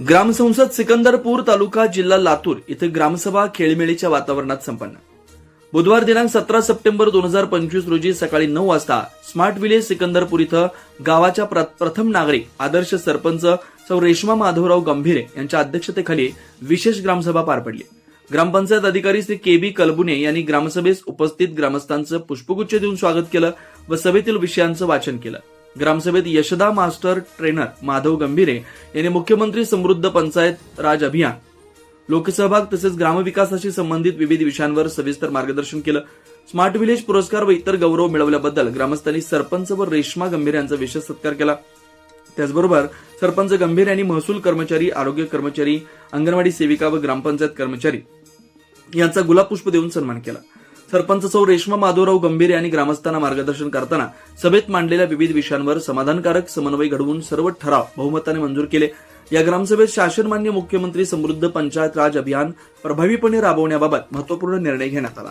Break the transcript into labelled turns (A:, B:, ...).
A: ग्रामसंसद सिकंदरपूर तालुका जिल्हा लातूर इथं ग्रामसभा खेळमेळीच्या वातावरणात संपन्न. बुधवार दिनांक सतरा सप्टेंबर दोन हजार पंचवीस रोजी सकाळी नऊ वाजता स्मार्ट विलेज सिकंदरपूर इथं गावाच्या प्र- प्रथम नागरिक आदर्श सरपंच सौ रेश्मा माधवराव गंभीरे यांच्या अध्यक्षतेखाली विशेष ग्रामसभा पार पडली. ग्रामपंचायत अधिकारी श्री के बी कलबुने यांनी ग्रामसभेस उपस्थित ग्रामस्थांचं पुष्पगुच्छ देऊन स्वागत केलं व सभेतील विषयांचं वाचन केलं. ग्रामसभेत यशदा मास्टर ट्रेनर माधव गंभीरे यांनी मुख्यमंत्री समृद्ध पंचायत राज अभियान लोकसहभाग तसेच ग्रामविकासाशी संबंधित विविध विषयांवर सविस्तर मार्गदर्शन केलं. स्मार्ट विलेज पुरस्कार व इतर गौरव मिळवल्याबद्दल ग्रामस्थांनी सरपंच व रेश्मा गंभीर यांचा विशेष सत्कार केला. त्याचबरोबर सरपंच गंभीर यांनी महसूल कर्मचारी आरोग्य कर्मचारी अंगणवाडी सेविका व ग्रामपंचायत कर्मचारी यांचा गुलाब पुष्प देऊन सन्मान केला. सरपंच सौ रेश्मा माधवराव गंभीर यांनी ग्रामस्थांना मार्गदर्शन करताना सभेत मांडलेल्या विविध विषयांवर समाधानकारक समन्वय घडवून सर्व ठराव बहुमताने मंजूर केले. या ग्रामसभेत शासनमान्य मुख्यमंत्री समृद्ध पंचायत राज अभियान प्रभावीपणे राबवण्याबाबत महत्त्वपूर्ण निर्णय घेण्यात आला.